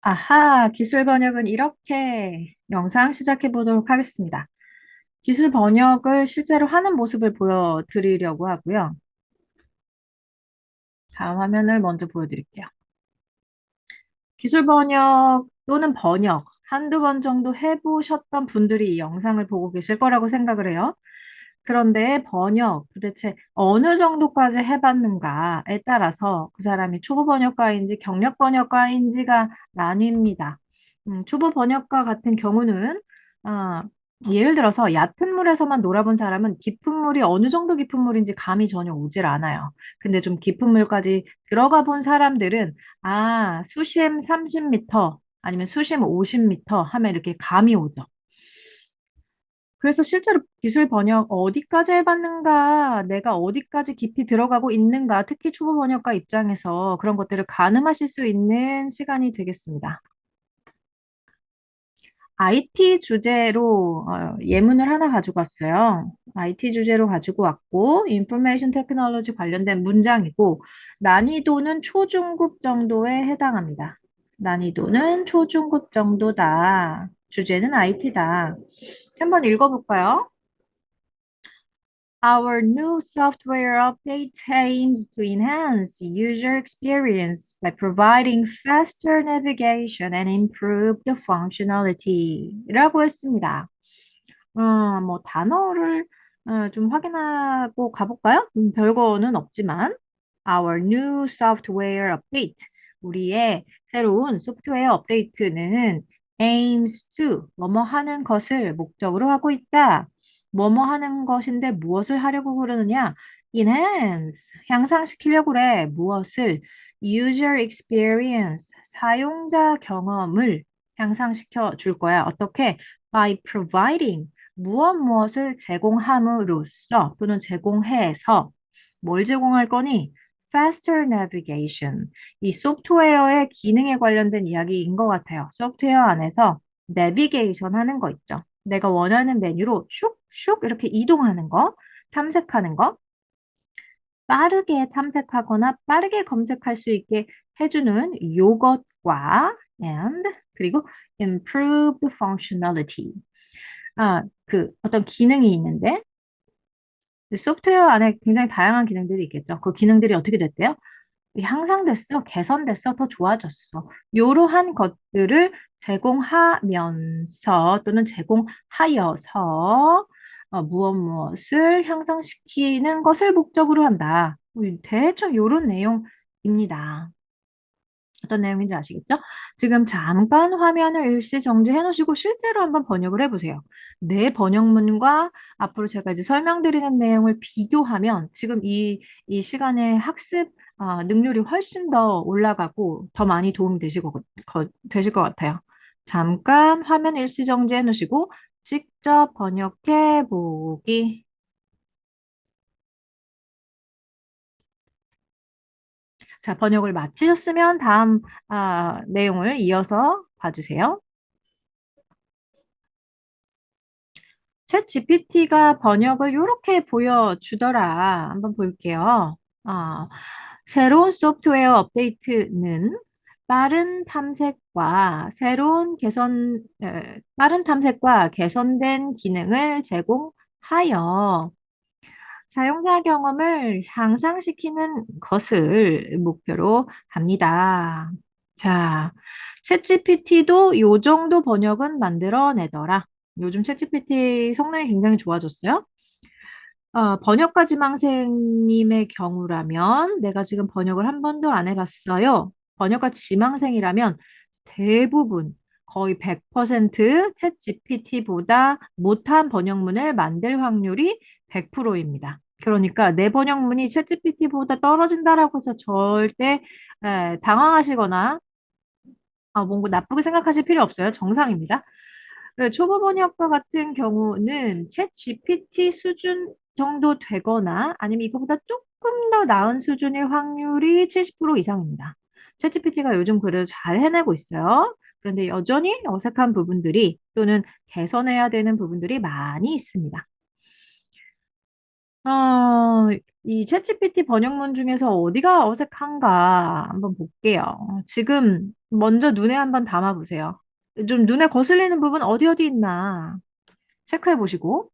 아하, 기술 번역은 이렇게 영상 시작해 보도록 하겠습니다. 기술 번역을 실제로 하는 모습을 보여드리려고 하고요. 다음 화면을 먼저 보여드릴게요. 기술 번역 또는 번역 한두 번 정도 해보셨던 분들이 이 영상을 보고 계실 거라고 생각을 해요. 그런데 번역 도대체 어느 정도까지 해봤는가에 따라서 그 사람이 초보 번역가인지 경력 번역가인지가 나뉩니다. 음, 초보 번역가 같은 경우는 아, 예를 들어서 얕은 물에서만 놀아본 사람은 깊은 물이 어느 정도 깊은 물인지 감이 전혀 오질 않아요. 근데 좀 깊은 물까지 들어가 본 사람들은 아, 수심 30m 아니면 수심 50m 하면 이렇게 감이 오죠. 그래서 실제로 기술 번역 어디까지 해봤는가, 내가 어디까지 깊이 들어가고 있는가, 특히 초보 번역가 입장에서 그런 것들을 가늠하실 수 있는 시간이 되겠습니다. IT 주제로 어, 예문을 하나 가지고 왔어요. IT 주제로 가지고 왔고, 인포메이션 테크놀로지 관련된 문장이고, 난이도는 초중급 정도에 해당합니다. 난이도는 초중급 정도다. 주제는 IT다. 한번 읽어볼까요? Our new software update aims to enhance user experience by providing faster navigation and improve the functionality. 라고 했습니다. 어, 뭐, 단어를 어, 좀 확인하고 가볼까요? 음, 별거는 없지만, Our new software update. 우리의 새로운 소프트웨어 업데이트는 aims to, 뭐뭐 하는 것을 목적으로 하고 있다. 뭐뭐 하는 것인데 무엇을 하려고 그러느냐? enhance, 향상시키려고 그래. 무엇을? user experience, 사용자 경험을 향상시켜 줄 거야. 어떻게? by providing, 무엇 무엇을 제공함으로써 또는 제공해서 뭘 제공할 거니? Faster navigation. 이 소프트웨어의 기능에 관련된 이야기인 것 같아요. 소프트웨어 안에서 내비게이션 하는 거 있죠. 내가 원하는 메뉴로 슉슉 이렇게 이동하는 거, 탐색하는 거, 빠르게 탐색하거나 빠르게 검색할 수 있게 해주는 요것과 and 그리고 improved functionality. 아, 그 어떤 기능이 있는데 소프트웨어 안에 굉장히 다양한 기능들이 있겠죠. 그 기능들이 어떻게 됐대요? 향상됐어, 개선됐어, 더 좋아졌어. 이러한 것들을 제공하면서 또는 제공하여서 어, 무엇 무엇을 향상시키는 것을 목적으로 한다. 대충 이런 내용입니다. 어떤 내용인지 아시겠죠? 지금 잠깐 화면을 일시 정지해 놓으시고 실제로 한번 번역을 해보세요. 내 번역문과 앞으로 제가 이제 설명드리는 내용을 비교하면 지금 이, 이 시간에 학습 어, 능률이 훨씬 더 올라가고 더 많이 도움이 되실 것, 거- 되실 것 같아요. 잠깐 화면 일시 정지해 놓으시고 직접 번역해 보기. 자, 번역을 마치셨으면 다음 아, 내용을 이어서 봐주세요. 챗 GPT가 번역을 이렇게 보여주더라. 한번 볼게요. 아, 새로운 소프트웨어 업데이트는 빠른 탐색과 새로운 개선, 에, 빠른 탐색과 개선된 기능을 제공하여 사용자 경험을 향상시키는 것을 목표로 합니다. 자, 챗GPT도 요 정도 번역은 만들어내더라. 요즘 챗GPT 성능이 굉장히 좋아졌어요. 어, 번역가 지망생님의 경우라면 내가 지금 번역을 한 번도 안 해봤어요. 번역가 지망생이라면 대부분 거의 100% 챗GPT보다 못한 번역문을 만들 확률이 100%입니다. 그러니까 내 번역문이 챗GPT보다 떨어진다라고 해서 절대 에, 당황하시거나 아, 뭔가 나쁘게 생각하실 필요 없어요. 정상입니다. 네, 초보 번역가 같은 경우는 챗 GPT 수준 정도 되거나 아니면 이거보다 조금 더 나은 수준일 확률이 70% 이상입니다. 챗 GPT가 요즘 글을 잘 해내고 있어요. 그런데 여전히 어색한 부분들이 또는 개선해야 되는 부분들이 많이 있습니다. 어, 이 챗GPT 번역문 중에서 어디가 어색한가 한번 볼게요. 지금 먼저 눈에 한번 담아보세요. 좀 눈에 거슬리는 부분 어디 어디 있나 체크해 보시고.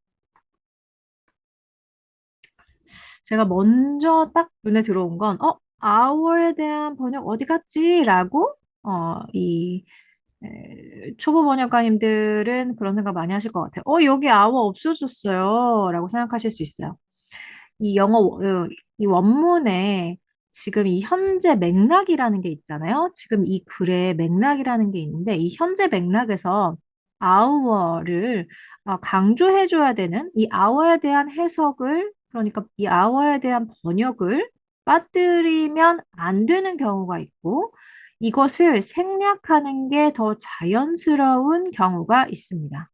제가 먼저 딱 눈에 들어온 건, 어, hour에 대한 번역 어디 갔지? 라고, 어, 이, 에, 초보 번역가님들은 그런 생각 많이 하실 것 같아요. 어, 여기 hour 없어졌어요. 라고 생각하실 수 있어요. 이 영어, 어, 이 원문에 지금 이 현재 맥락이라는 게 있잖아요. 지금 이 글에 맥락이라는 게 있는데, 이 현재 맥락에서 hour를 어, 강조해줘야 되는 이 hour에 대한 해석을, 그러니까 이 hour에 대한 번역을 빠뜨리면 안 되는 경우가 있고, 이것을 생략하는 게 더 자연스러운 경우가 있습니다.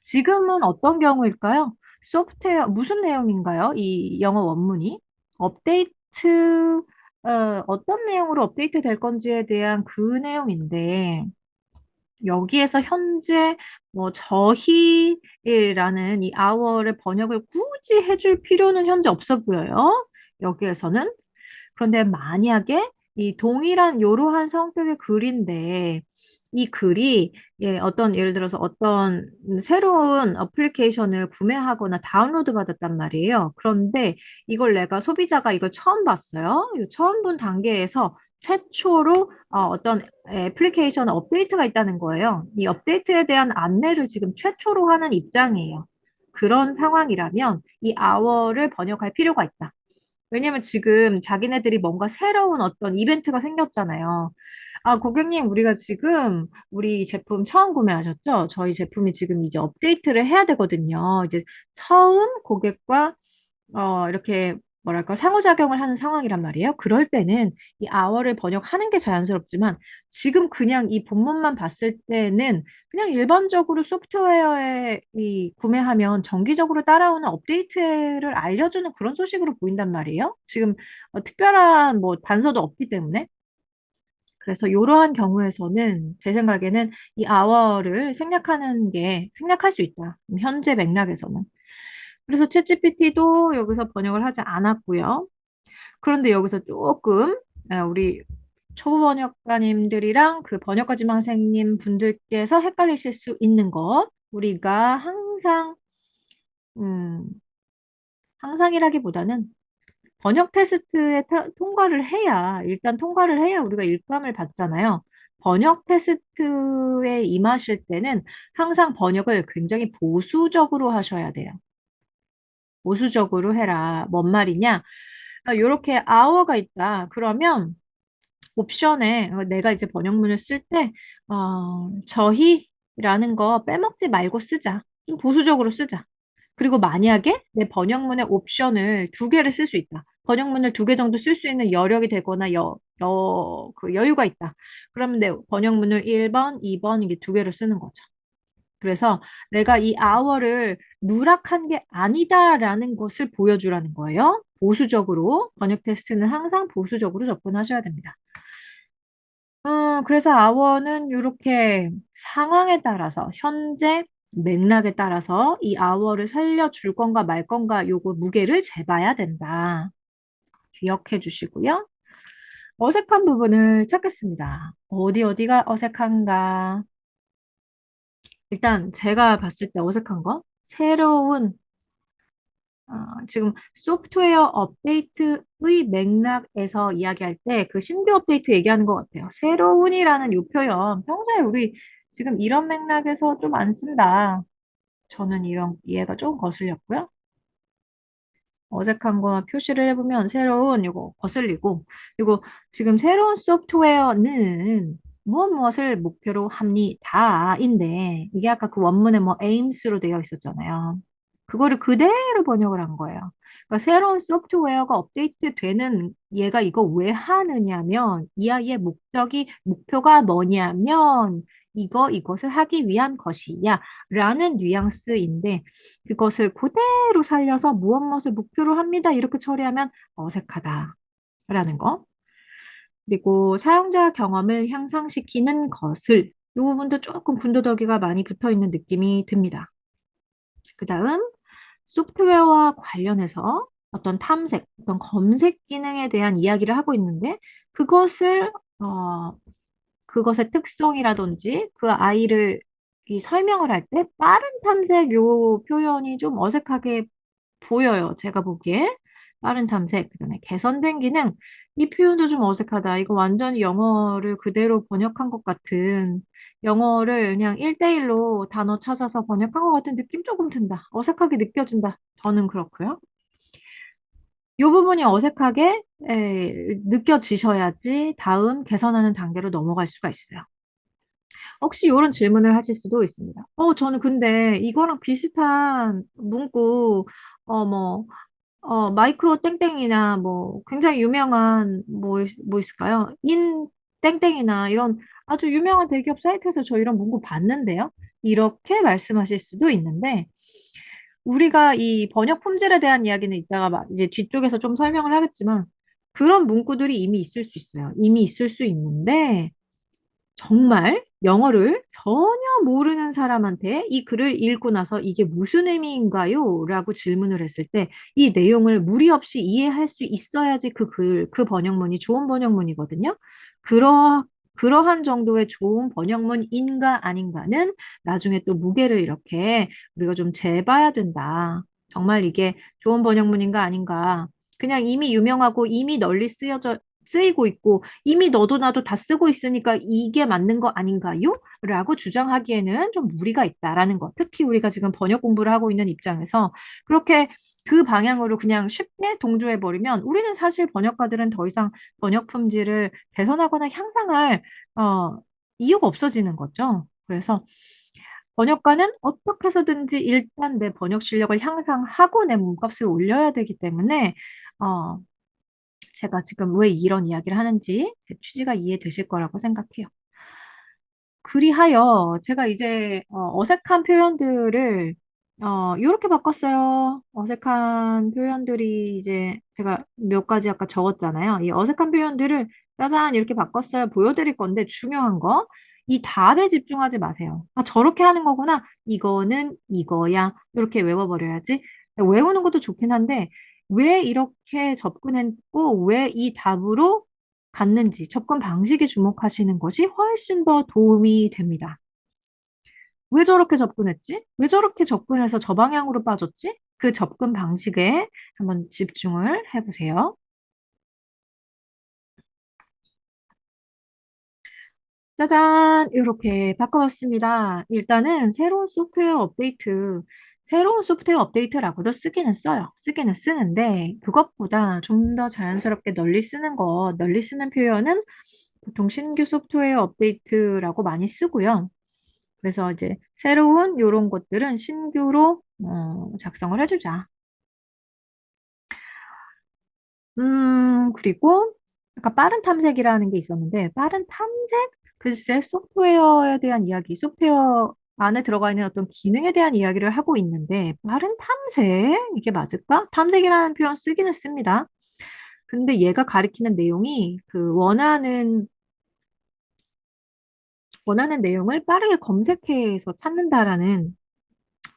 지금은 어떤 경우일까요? 소프트웨어, 무슨 내용인가요? 이 영어 원문이? 업데이트, 어, 어떤 내용으로 업데이트 될 건지에 대한 그 내용인데, 여기에서 현재 뭐 저희라는 이 hour의 번역을 굳이 해줄 필요는 현재 없어 보여요. 여기에서는. 그런데 만약에 이 동일한 이러한 성격의 글인데 이 글이 예, 어떤 예를 들어서 어떤 새로운 어플리케이션을 구매하거나 다운로드 받았단 말이에요. 그런데 이걸 내가 소비자가 이걸 처음 봤어요. 이 처음 본 단계에서 최초로 어, 떤 애플리케이션 업데이트가 있다는 거예요. 이 업데이트에 대한 안내를 지금 최초로 하는 입장이에요. 그런 상황이라면 이 hour를 번역할 필요가 있다. 왜냐면 지금 자기네들이 뭔가 새로운 어떤 이벤트가 생겼잖아요. 아, 고객님, 우리가 지금 우리 제품 처음 구매하셨죠? 저희 제품이 지금 이제 업데이트를 해야 되거든요. 이제 처음 고객과 어, 이렇게 뭐랄까 상호작용을 하는 상황이란 말이에요. 그럴 때는 이 hour를 번역하는 게 자연스럽지만 지금 그냥 이 본문만 봤을 때는 그냥 일반적으로 소프트웨어에 이 구매하면 정기적으로 따라오는 업데이트를 알려주는 그런 소식으로 보인단 말이에요. 지금 어, 특별한 뭐 단서도 없기 때문에. 그래서 이러한 경우에서는 제 생각에는 이 hour를 생략하는 게 생략할 수 있다. 현재 맥락에서는. 그래서 챗GPT도 여기서 번역을 하지 않았고요. 그런데 여기서 조금 아, 우리 초보 번역가님들이랑 그 번역가 지망생님 분들께서 헷갈리실 수 있는 것 우리가 항상 음, 항상이라기보다는 번역 테스트에 타- 통과를 해야 일단 통과를 해야 우리가 일감을 받잖아요. 번역 테스트에 임하실 때는 항상 번역을 굉장히 보수적으로 하셔야 돼요. 보수적으로 해라. 뭔 말이냐? 이렇게 hour가 있다. 그러면 옵션에 내가 이제 번역문을 쓸 때, 어, 저희라는 거 빼먹지 말고 쓰자. 좀 보수적으로 쓰자. 그리고 만약에 내 번역문의 옵션을 두 개를 쓸 수 있다. 번역문을 두 개 정도 쓸 수 있는 여력이 되거나 여, 여, 그 여유가 있다. 그러면 내 번역문을 1번, 2번 이게 두 개로 쓰는 거죠. 그래서 내가 이 hour를 누락한 게 아니다라는 것을 보여주라는 거예요. 보수적으로, 번역 테스트는 항상 보수적으로 접근하셔야 됩니다. 어, 그래서 hour는 이렇게 상황에 따라서, 현재 맥락에 따라서 이 hour를 살려줄 건가 말 건가 요거 무게를 재봐야 된다. 기억해 주시고요. 어색한 부분을 찾겠습니다. 어디 어디가 어색한가? 일단 제가 봤을 때 어색한 거, 새로운 어, 지금 소프트웨어 업데이트의 맥락에서 이야기할 때 그 신규 업데이트 얘기하는 것 같아요. 새로운이라는 요 표현 평소에 우리 지금 이런 맥락에서 좀 안 쓴다. 저는 이런 이해가 조금 거슬렸고요. 어색한 거 표시를 해보면 새로운 이거 거슬리고 이거 지금 새로운 소프트웨어는 무엇 무엇을 목표로 합니다인데 이게 아까 그 원문에 뭐 aims로 되어 있었잖아요. 그거를 그대로 번역을 한 거예요. 그러니까 새로운 소프트웨어가 업데이트 되는 얘가 이거 왜 하느냐면 이 아이의 목적이 목표가 뭐냐면 이거 이것을 하기 위한 것이야 라는 뉘앙스인데 그것을 그대로 살려서 무엇 무엇을 목표로 합니다. 이렇게 처리하면 어색하다라는 거. 그리고 사용자 경험을 향상시키는 것을 이 부분도 조금 군더더기가 많이 붙어 있는 느낌이 듭니다. 그 다음 소프트웨어와 관련해서 어떤 탐색, 어떤 검색 기능에 대한 이야기를 하고 있는데 그것을 어, 그것의 특성이라든지 그 아이를 이 설명을 할 때 빠른 탐색 요 표현이 좀 어색하게 보여요. 제가 보기에. 빠른 탐색, 그다음에 개선된 기능. 이 표현도 좀 어색하다. 이거 완전히 영어를 그대로 번역한 것 같은 영어를 그냥 1대1로 단어 찾아서 번역한 것 같은 느낌 조금 든다. 어색하게 느껴진다. 저는 그렇고요. 이 부분이 어색하게 에, 느껴지셔야지 다음 개선하는 단계로 넘어갈 수가 있어요. 혹시 이런 질문을 하실 수도 있습니다. 어, 저는 근데 이거랑 비슷한 문구, 어, 뭐, 어, 마이크로 땡땡이나 뭐, 굉장히 유명한, 뭐, 뭐 있을까요? 인 땡땡이나 이런 아주 유명한 대기업 사이트에서 저 이런 문구 봤는데요. 이렇게 말씀하실 수도 있는데, 우리가 이 번역 품질에 대한 이야기는 이따가 막 이제 뒤쪽에서 좀 설명을 하겠지만, 그런 문구들이 이미 있을 수 있어요. 이미 있을 수 있는데, 정말 영어를 전혀 모르는 사람한테 이 글을 읽고 나서 이게 무슨 의미인가요? 라고 질문을 했을 때 이 내용을 무리 없이 이해할 수 있어야지 그 글, 그 번역문이 좋은 번역문이거든요. 그러, 그러한 정도의 좋은 번역문인가 아닌가는 나중에 또 무게를 이렇게 우리가 좀 재봐야 된다. 정말 이게 좋은 번역문인가 아닌가. 그냥 이미 유명하고 이미 널리 쓰여져 쓰이고 있고 이미 너도 나도 다 쓰고 있으니까 이게 맞는 거 아닌가요? 라고 주장하기에는 좀 무리가 있다라는 거. 특히 우리가 지금 번역 공부를 하고 있는 입장에서 그렇게 그 방향으로 그냥 쉽게 동조해버리면 우리는 사실 번역가들은 더 이상 번역 품질을 개선하거나 향상할 어, 이유가 없어지는 거죠. 그래서 번역가는 어떻게 해서든지 일단 내 번역 실력을 향상하고 내 몸값을 올려야 되기 때문에 어, 제가 지금 왜 이런 이야기를 하는지 제 취지가 이해되실 거라고 생각해요. 그리하여 제가 이제 어, 어색한 표현들을 어, 이렇게 바꿨어요. 어색한 표현들이 이제 제가 몇 가지 아까 적었잖아요. 이 어색한 표현들을 짜잔 이렇게 바꿨어요. 보여드릴 건데 중요한 거, 이 답에 집중하지 마세요. 아, 저렇게 하는 거구나. 이거는 이거야. 이렇게 외워버려야지. 외우는 것도 좋긴 한데 왜 이렇게 접근했고 왜 이 답으로 갔는지 접근 방식에 주목하시는 것이 훨씬 더 도움이 됩니다. 왜 저렇게 접근했지? 왜 저렇게 접근해서 저 방향으로 빠졌지? 그 접근 방식에 한번 집중을 해보세요. 짜잔! 이렇게 바꿔봤습니다. 일단은 새로운 소프트웨어 업데이트, 새로운 소프트웨어 업데이트라고도 쓰기는 써요. 쓰기는 쓰는데 그것보다 좀 더 자연스럽게 널리 쓰는 거, 널리 쓰는 표현은 보통 신규 소프트웨어 업데이트라고 많이 쓰고요. 그래서 이제 새로운 이런 것들은 신규로 어, 작성을 해주자. 음, 그리고 아까 빠른 탐색이라는 게 있었는데 빠른 탐색? 글쎄 소프트웨어에 대한 이야기, 소프트웨어 안에 들어가 있는 어떤 기능에 대한 이야기를 하고 있는데 빠른 탐색? 이게 맞을까? 탐색이라는 표현 쓰기는 씁니다. 근데 얘가 가리키는 내용이 그 원하는 원하는 내용을 빠르게 검색해서 찾는다라는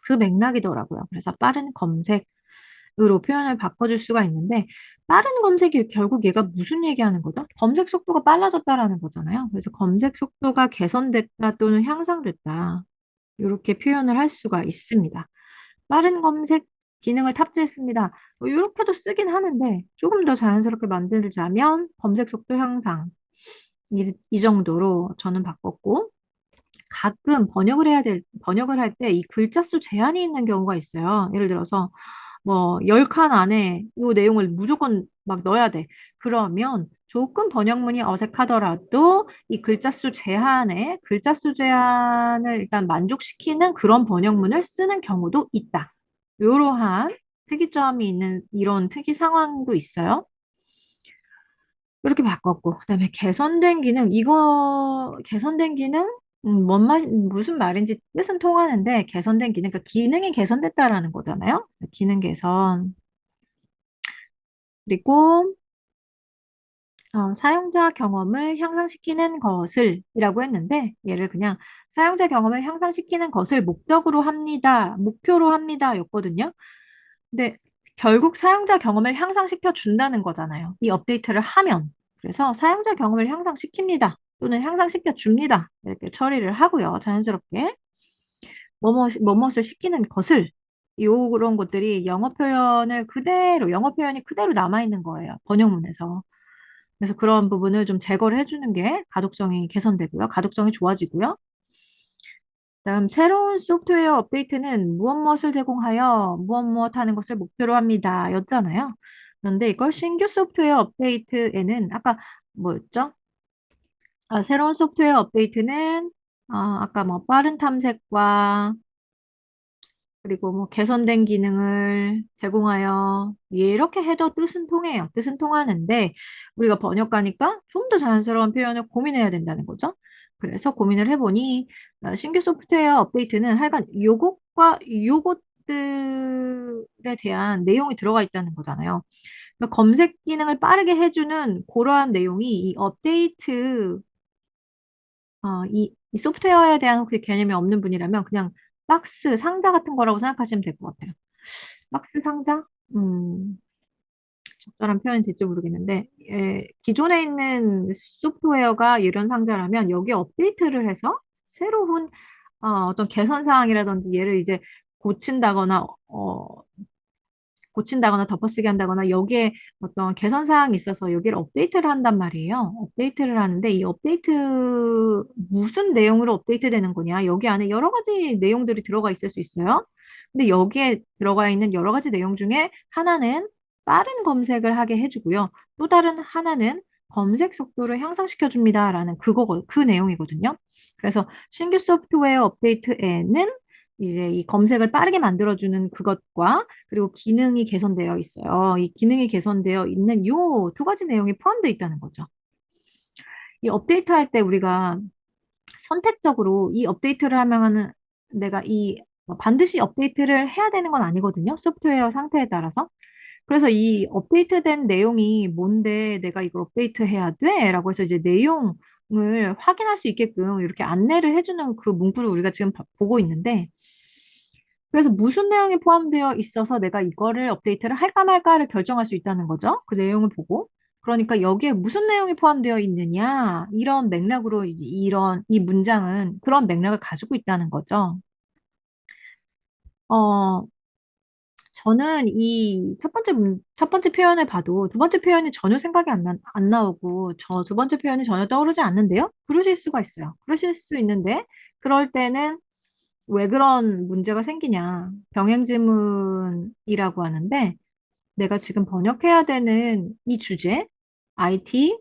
그 맥락이더라고요. 그래서 빠른 검색으로 표현을 바꿔줄 수가 있는데 빠른 검색이 결국 얘가 무슨 얘기하는 거다? 검색 속도가 빨라졌다라는 거잖아요. 그래서 검색 속도가 개선됐다 또는 향상됐다. 이렇게 표현을 할 수가 있습니다. 빠른 검색 기능을 탑재했습니다. 뭐 이렇게도 쓰긴 하는데 조금 더 자연스럽게 만들자면 검색 속도 향상 이, 이 정도로 저는 바꿨고 가끔 번역을 해야 될 번역을 할 때 이 글자 수 제한이 있는 경우가 있어요. 예를 들어서 뭐 10칸 안에 이 내용을 무조건 막 넣어야 돼. 그러면 조금 번역문이 어색하더라도 이 글자 수 제한에 글자 수 제한을 일단 만족시키는 그런 번역문을 쓰는 경우도 있다. 이러한 특이점이 있는 이런 특이 상황도 있어요. 이렇게 바꿨고, 그다음에 개선된 기능, 이거 개선된 기능, 음, 뭔 말, 무슨 말인지 뜻은 통하는데 개선된 기능, 그러니까 기능이 개선됐다라는 거잖아요. 기능 개선. 그리고 어, 사용자 경험을 향상시키는 것을 이라고 했는데 얘를 그냥 사용자 경험을 향상시키는 것을 목적으로 합니다. 목표로 합니다. 였거든요. 근데 결국 사용자 경험을 향상시켜 준다는 거잖아요. 이 업데이트를 하면. 그래서 사용자 경험을 향상시킵니다. 또는 향상시켜 줍니다. 이렇게 처리를 하고요. 자연스럽게. 뭐뭇을 시키는 것을 요런 것들이 영어 표현을 그대로, 영어 표현이 그대로 남아 있는 거예요. 번역문에서. 그래서 그런 부분을 좀 제거를 해주는 게 가독성이 개선되고요. 가독성이 좋아지고요. 다음 새로운 소프트웨어 업데이트는 무엇 무엇을 제공하여 무엇 무엇 하는 것을 목표로 합니다. 였잖아요. 그런데 이걸 신규 소프트웨어 업데이트에는 아까 뭐였죠? 아, 새로운 소프트웨어 업데이트는 아, 아까 뭐 빠른 탐색과 그리고 뭐 개선된 기능을 제공하여 이렇게 해도 뜻은 통해요. 뜻은 통하는데 우리가 번역가니까 좀 더 자연스러운 표현을 고민해야 된다는 거죠. 그래서 고민을 해보니 어, 신규 소프트웨어 업데이트는 하여간 요것과 요것들에 대한 내용이 들어가 있다는 거잖아요. 그러니까 검색 기능을 빠르게 해주는 그러한 내용이 이 업데이트 어, 이, 이 소프트웨어에 대한 혹시 개념이 없는 분이라면 그냥 박스, 상자 같은 거라고 생각하시면 될 것 같아요. 박스 상자? 음, 적절한 표현이 될지 모르겠는데, 예, 기존에 있는 소프트웨어가 이런 상자라면 여기 업데이트를 해서 새로운 어, 어떤 개선 사항이라든지 얘를 이제 고친다거나 어, 고친다거나 덮어쓰기 한다거나 여기에 어떤 개선 사항이 있어서 여기를 업데이트를 한단 말이에요. 업데이트를 하는데 이 업데이트 무슨 내용으로 업데이트 되는 거냐? 여기 안에 여러 가지 내용들이 들어가 있을 수 있어요. 근데 여기에 들어가 있는 여러 가지 내용 중에 하나는 빠른 검색을 하게 해주고요. 또 다른 하나는 검색 속도를 향상시켜 줍니다라는 그거 그 내용이거든요. 그래서 신규 소프트웨어 업데이트에는 이제 이 검색을 빠르게 만들어주는 그것과 그리고 기능이 개선되어 있어요. 이 기능이 개선되어 있는 요 두 가지 내용이 포함되어 있다는 거죠. 이 업데이트 할 때 우리가 선택적으로 이 업데이트를 하면은 내가 이 반드시 업데이트를 해야 되는 건 아니거든요. 소프트웨어 상태에 따라서. 그래서 이 업데이트된 내용이 뭔데 내가 이걸 업데이트 해야 돼? 라고 해서 이제 내용 을 확인할 수 있게끔 이렇게 안내를 해주는 그 문구를 우리가 지금 보고 있는데 그래서 무슨 내용이 포함되어 있어서 내가 이거를 업데이트를 할까 말까를 결정할 수 있다는 거죠. 그 내용을 보고. 그러니까 여기에 무슨 내용이 포함되어 있느냐, 이런 맥락으로 이런, 이 문장은 그런 맥락을 가지고 있다는 거죠. 어, 저는 이 첫 번째, 문- 첫 번째 표현을 봐도 두 번째 표현이 전혀 생각이 안, 나, 안 나오고 저 두 번째 표현이 전혀 떠오르지 않는데요? 그러실 수가 있어요. 그러실 수 있는데, 그럴 때는 왜 그런 문제가 생기냐. 병행 지문이라고 하는데, 내가 지금 번역해야 되는 이 주제, IT,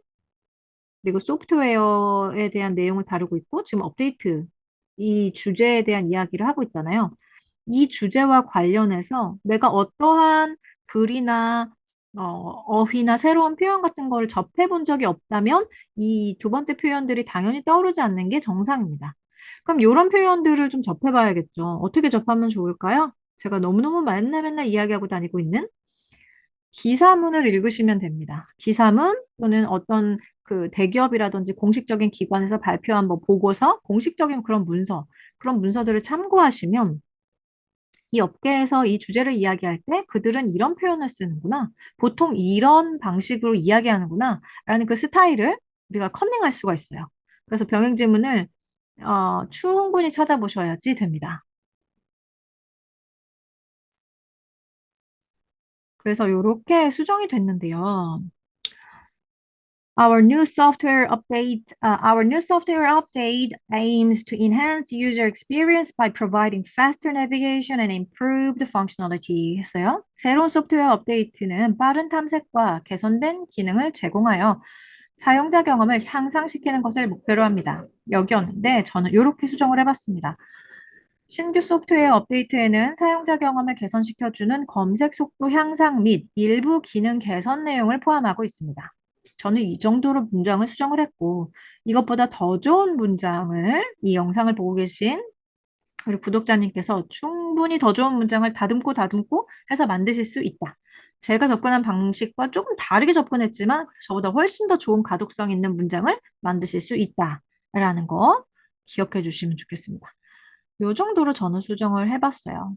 그리고 소프트웨어에 대한 내용을 다루고 있고, 지금 업데이트, 이 주제에 대한 이야기를 하고 있잖아요. 이 주제와 관련해서 내가 어떠한 글이나 어, 어휘나 새로운 표현 같은 걸 접해 본 적이 없다면 이 두 번째 표현들이 당연히 떠오르지 않는 게 정상입니다. 그럼 이런 표현들을 좀 접해봐야겠죠. 어떻게 접하면 좋을까요? 제가 너무너무 맨날 맨날 이야기하고 다니고 있는 기사문을 읽으시면 됩니다. 기사문 또는 어떤 그 대기업이라든지 공식적인 기관에서 발표한 뭐 보고서, 공식적인 그런 문서, 그런 문서들을 참고하시면 이 업계에서 이 주제를 이야기할 때 그들은 이런 표현을 쓰는구나. 보통 이런 방식으로 이야기하는구나. 라는 그 스타일을 우리가 컨닝할 수가 있어요. 그래서 병행 지문을 어, 충분히 찾아보셔야지 됩니다. 그래서 이렇게 수정이 됐는데요. Our new software update, uh, our new software update aims to enhance user experience by providing faster navigation and improved functionality 했어요. 새로운 소프트웨어 업데이트는 빠른 탐색과 개선된 기능을 제공하여 사용자 경험을 향상시키는 것을 목표로 합니다. 여기였는데 저는 이렇게 수정을 해봤습니다. 신규 소프트웨어 업데이트에는 사용자 경험을 개선시켜주는 검색 속도 향상 및 일부 기능 개선 내용을 포함하고 있습니다. 저는 이 정도로 문장을 수정을 했고 이것보다 더 좋은 문장을 이 영상을 보고 계신 우리 구독자님께서 충분히 더 좋은 문장을 다듬고 다듬고 해서 만드실 수 있다. 제가 접근한 방식과 조금 다르게 접근했지만 저보다 훨씬 더 좋은 가독성 있는 문장을 만드실 수 있다 라는 거 기억해 주시면 좋겠습니다. 요 정도로 저는 수정을 해봤어요.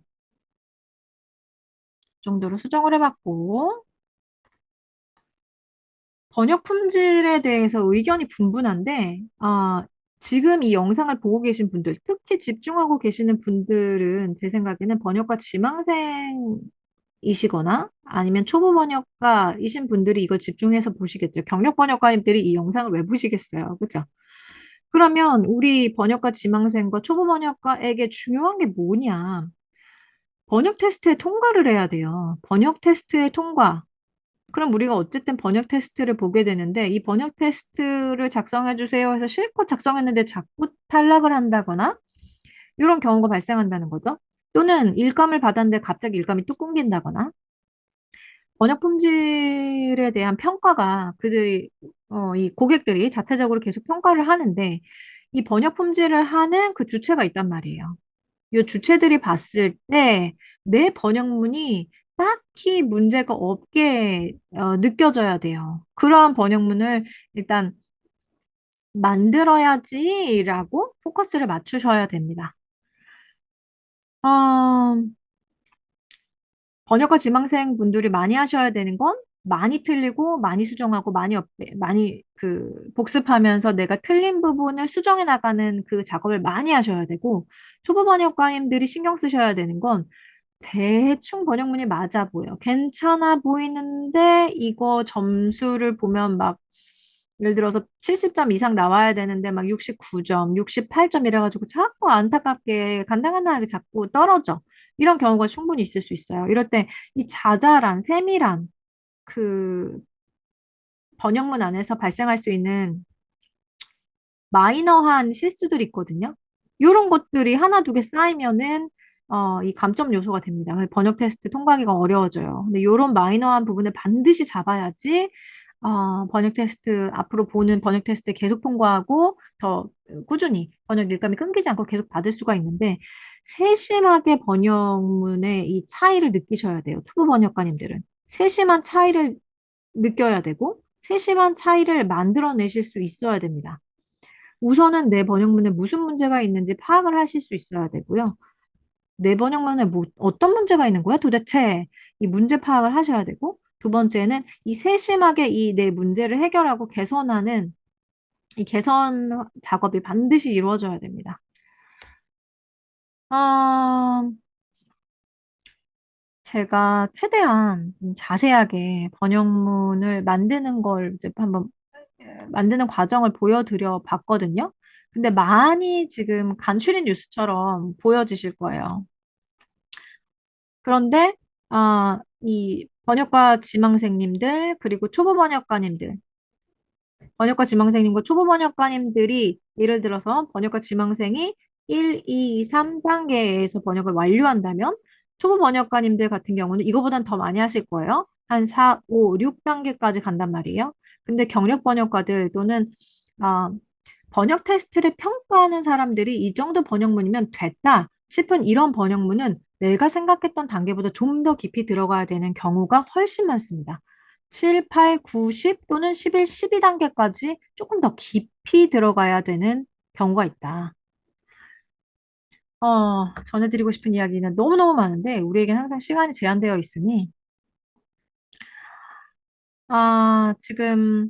정도로 수정을 해봤고, 번역 품질에 대해서 의견이 분분한데, 아, 지금 이 영상을 보고 계신 분들, 특히 집중하고 계시는 분들은 제 생각에는 번역가 지망생이시거나 아니면 초보 번역가이신 분들이 이걸 집중해서 보시겠죠. 경력 번역가님들이 이 영상을 왜 보시겠어요? 그죠? 그러면 우리 번역가 지망생과 초보 번역가에게 중요한 게 뭐냐? 번역 테스트에 통과를 해야 돼요. 번역 테스트에 통과. 그럼 우리가 어쨌든 번역 테스트를 보게 되는데 이 번역 테스트를 작성해 주세요 해서 실컷 작성했는데 자꾸 탈락을 한다거나 이런 경우가 발생한다는 거죠. 또는 일감을 받았는데 갑자기 일감이 뚝 끊긴다거나 번역 품질에 대한 평가가 그들이 어, 이 고객들이 자체적으로 계속 평가를 하는데 이 번역 품질을 하는 그 주체가 있단 말이에요. 이 주체들이 봤을 때 내 번역문이 딱히 문제가 없게 어, 느껴져야 돼요. 그러한 번역문을 일단 만들어야지라고 포커스를 맞추셔야 됩니다. 어, 번역가 지망생 분들이 많이 하셔야 되는 건 많이 틀리고 많이 수정하고 많이 업, 많이 그 복습하면서 내가 틀린 부분을 수정해 나가는 그 작업을 많이 하셔야 되고 초보 번역가님들이 신경 쓰셔야 되는 건 대충 번역문이 맞아 보여. 괜찮아 보이는데 이거 점수를 보면 막 예를 들어서 70점 이상 나와야 되는데 막 69점, 68점 이래가지고 자꾸 안타깝게 간당간당하게 자꾸 떨어져. 이런 경우가 충분히 있을 수 있어요. 이럴 때 이 자잘한, 세밀한 그 번역문 안에서 발생할 수 있는 마이너한 실수들이 있거든요. 이런 것들이 하나, 두 개 쌓이면은 어, 이 감점 요소가 됩니다. 번역 테스트 통과하기가 어려워져요. 근데 이런 마이너한 부분을 반드시 잡아야지 어, 번역 테스트 앞으로 보는 번역 테스트 계속 통과하고 더 꾸준히 번역 일감이 끊기지 않고 계속 받을 수가 있는데 세심하게 번역문의 이 차이를 느끼셔야 돼요. 투부 번역가님들은 세심한 차이를 느껴야 되고 세심한 차이를 만들어내실 수 있어야 됩니다. 우선은 내 번역문에 무슨 문제가 있는지 파악을 하실 수 있어야 되고요. 내 번역문에 뭐, 어떤 문제가 있는 거야? 도대체 이 문제 파악을 하셔야 되고, 두 번째는 이 세심하게 이 내 문제를 해결하고 개선하는 이 개선 작업이 반드시 이루어져야 됩니다. 어, 제가 최대한 자세하게 번역문을 만드는 걸 이제 한번 만드는 과정을 보여드려 봤거든요. 근데 많이 지금 간추린 뉴스처럼 보여지실 거예요. 그런데 아, 이 번역가 지망생님들 그리고 초보 번역가님들 번역가 지망생님과 초보 번역가님들이 예를 들어서 번역가 지망생이 1, 2, 3단계에서 번역을 완료한다면 초보 번역가님들 같은 경우는 이거보단 더 많이 하실 거예요. 한 4, 5, 6단계까지 간단 말이에요. 근데 경력 번역가들 또는 아, 번역 테스트를 평가하는 사람들이 이 정도 번역문이면 됐다 싶은 이런 번역문은 내가 생각했던 단계보다 좀 더 깊이 들어가야 되는 경우가 훨씬 많습니다. 7, 8, 9, 10 또는 11, 12단계까지 조금 더 깊이 들어가야 되는 경우가 있다. 어, 전해드리고 싶은 이야기는 너무너무 많은데 우리에겐 항상 시간이 제한되어 있으니 아, 지금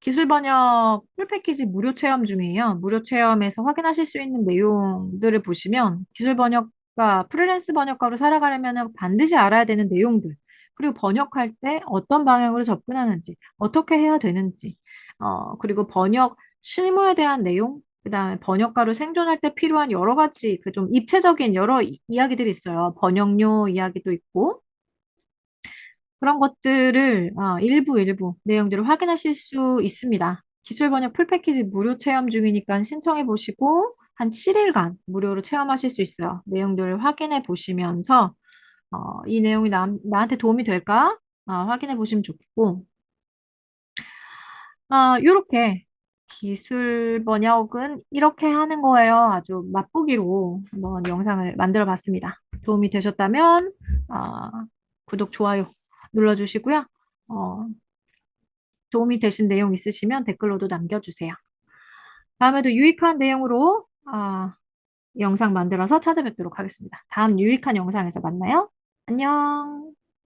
기술 번역 풀 패키지 무료 체험 중이에요. 무료 체험에서 확인하실 수 있는 내용들을 보시면 기술 번역가, 프리랜스 번역가로 살아가려면 반드시 알아야 되는 내용들, 그리고 번역할 때 어떤 방향으로 접근하는지, 어떻게 해야 되는지, 어, 그리고 번역 실무에 대한 내용, 그 다음에 번역가로 생존할 때 필요한 여러 가지 그 좀 입체적인 여러 이- 이야기들이 있어요. 번역료 이야기도 있고, 그런 것들을 어, 일부 일부 내용들을 확인하실 수 있습니다. 기술 번역 풀 패키지 무료 체험 중이니까 신청해 보시고 한 7일간 무료로 체험하실 수 있어요. 내용들을 확인해 보시면서 어, 이 내용이 나, 나한테 도움이 될까? 어, 확인해 보시면 좋겠고 아, 요렇게 기술 번역은 이렇게 하는 거예요. 아주 맛보기로 한번 영상을 만들어 봤습니다. 도움이 되셨다면 아, 구독, 좋아요 눌러주시고요. 어, 도움이 되신 내용 있으시면 댓글로도 남겨주세요. 다음에도 유익한 내용으로 아, 영상 만들어서 찾아뵙도록 하겠습니다. 다음 유익한 영상에서 만나요. 안녕.